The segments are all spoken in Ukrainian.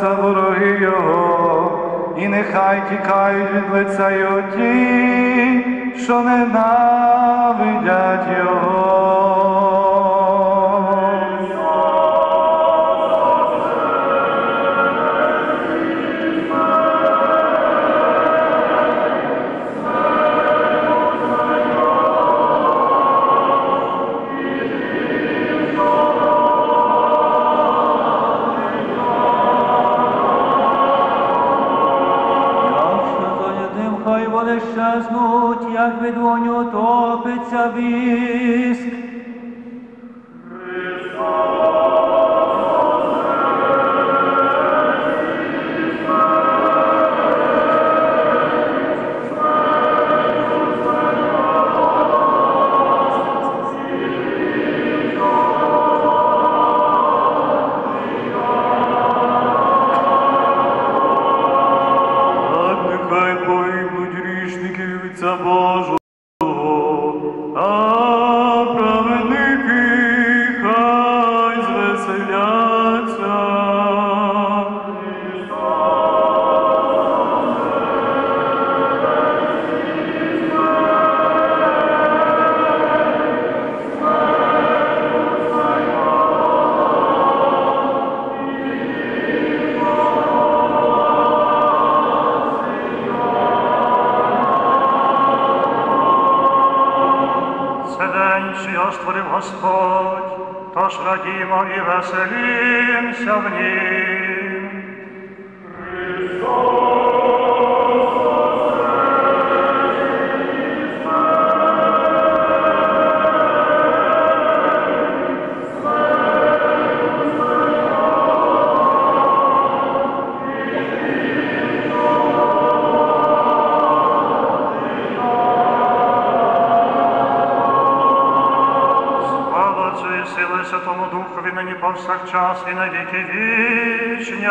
Бог вороги Його, і нехай тікають від лиця Його ті, що ненавидять Його. Božu. Господь, тож радімо і веселімся в нім. 주님이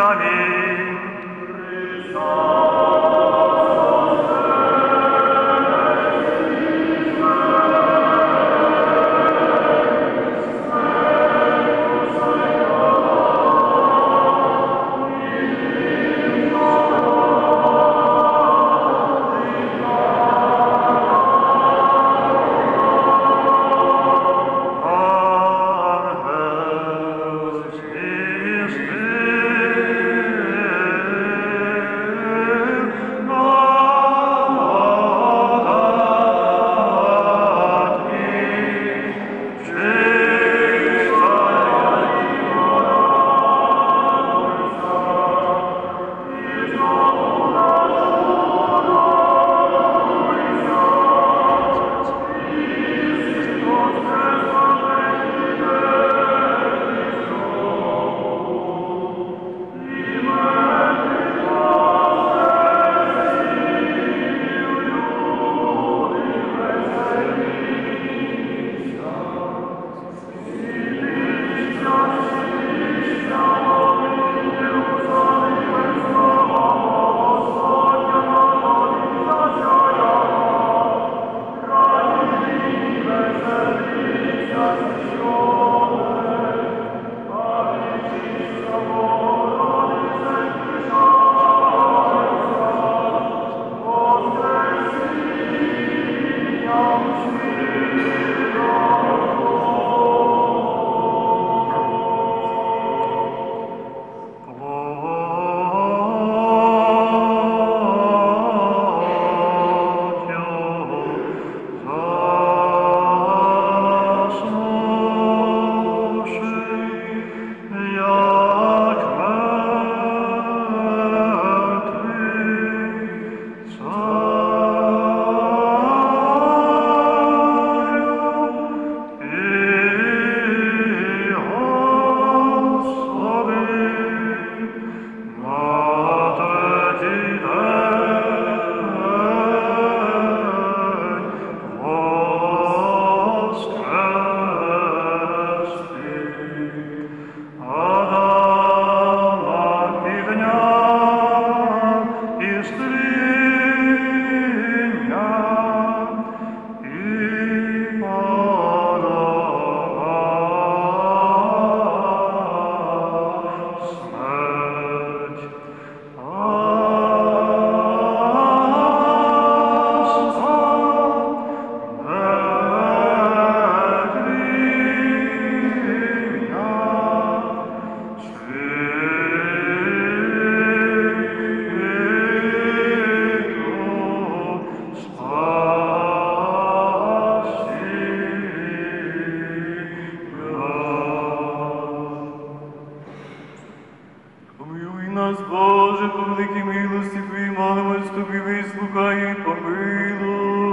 Боже, по великій милості Твоїй, молимось Тобі, вислухай і помилуй.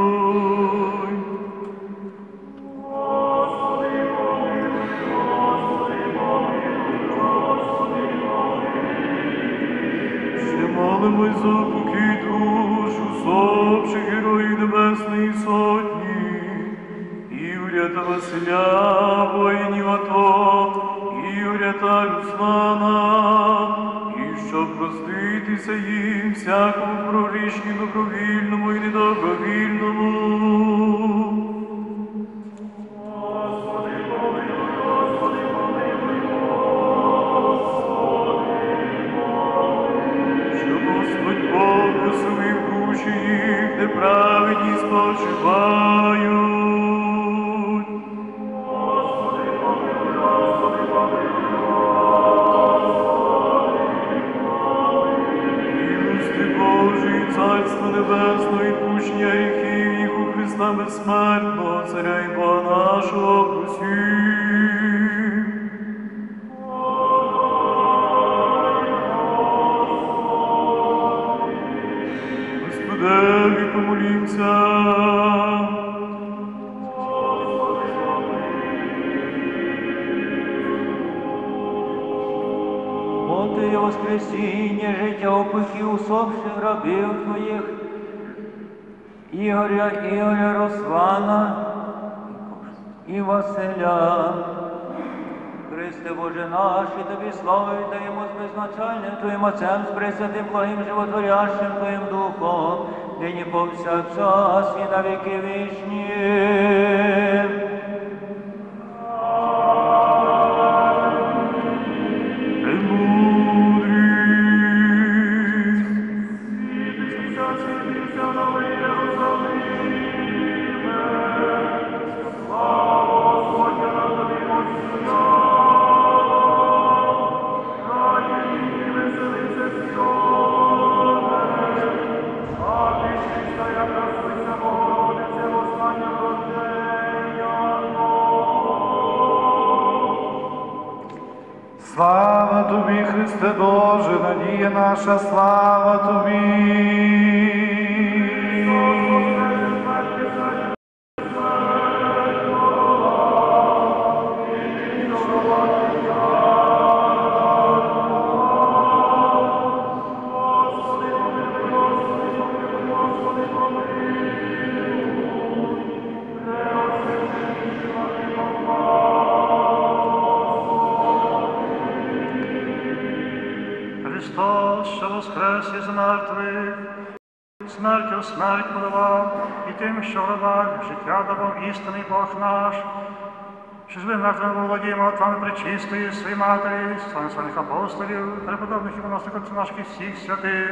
Ще молимось за покій душ усопших героїв Небесної Сотні, Ігоря та Василя, воїнів АТО, Ігоря та Руслана, щоб проститися їм всякому прорішні добровільному і недобровільному. Бог усилив душі їх, де праведні спочивають. Царство небесно і пущення гріхів їх у Христа безсмертного, Царя і Бога нашого просім. Бо ти воскресіння, життя опухів усопших рабів твоїх, Ігоря, Ігоря, Руслана і Василя. Христе Боже наш, і тобі славу віддаємо з безначальним Твоїм Отцем, з пресвятим благим животворящим Твоїм Духом, нині повсякчас і на віки вічні. Наша, слава Тоби. Смертю смерть подолав, і тим, що в життя давав істинний Бог наш, що ж ви мертвим володіємо от вами причистої своїй матері, славних славних апостолів, преподобних і отців наших і всіх святих,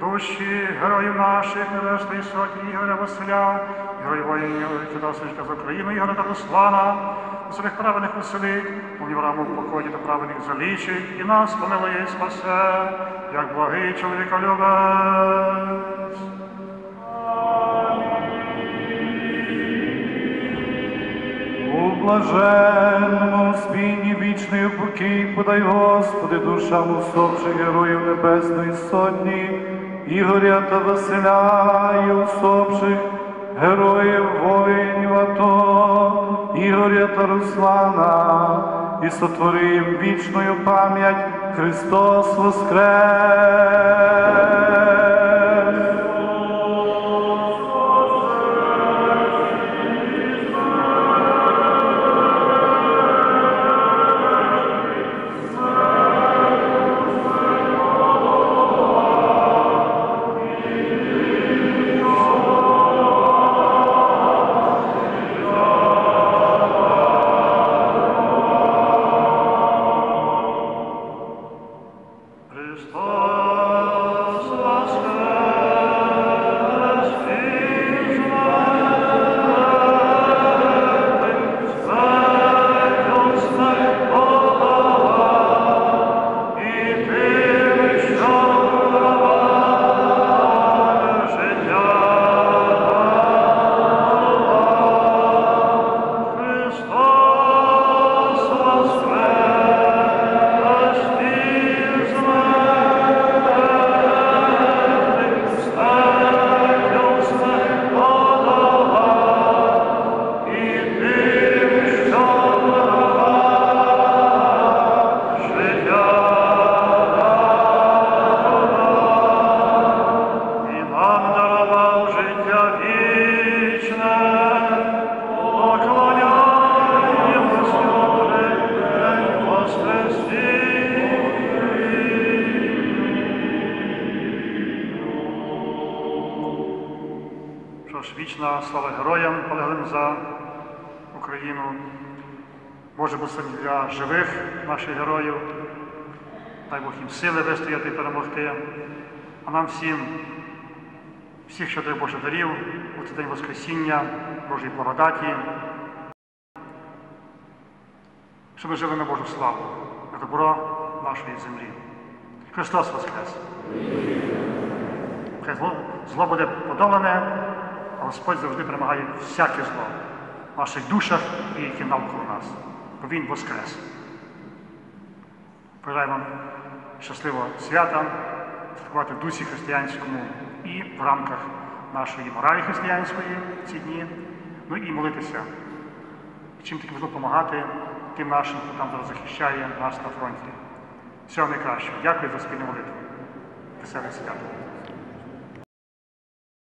душі героїв наших, Небесної Сотні, Ігоря Василя, героїв воїнів, Федосичка з України, Ігоря та Руслана, усіх праведних веселить, повні раму в покої та праведних залічить, і нас помилує і спасе, як благий чоловіколюбець. У блаженному спінні вічний упокій подай, Господи, душам усопших героїв Небесної Сотні, Ігоря та Василя і усопших героїв Та і сотворив вічною пам'ять Христос Воскрес! Вічна слава героям, полеглим за Україну. Боже благословення для живих наших героїв. Дай Бог їм сили вистояти і перемогти. А нам всім, всіх, що дай Боже дарів, у цей день Воскресіння, Божої благодаті, щоб ми жили на Божу славу, на добро нашої землі. Христос Воскрес! Хай зло, зло буде подолане, Господь завжди перемагає всяке зло в наших душах і які навколо нас. Бо Він Воскрес. Бажаю вам щасливого свята, святкувати в дусі християнському і в рамках нашої моралі християнської в ці дні. Ну і молитися. Чим таки можна допомагати тим нашим, хто там зараз захищає нас на фронті. Всього найкращого. Дякую за спільну молитву. Веселих свят.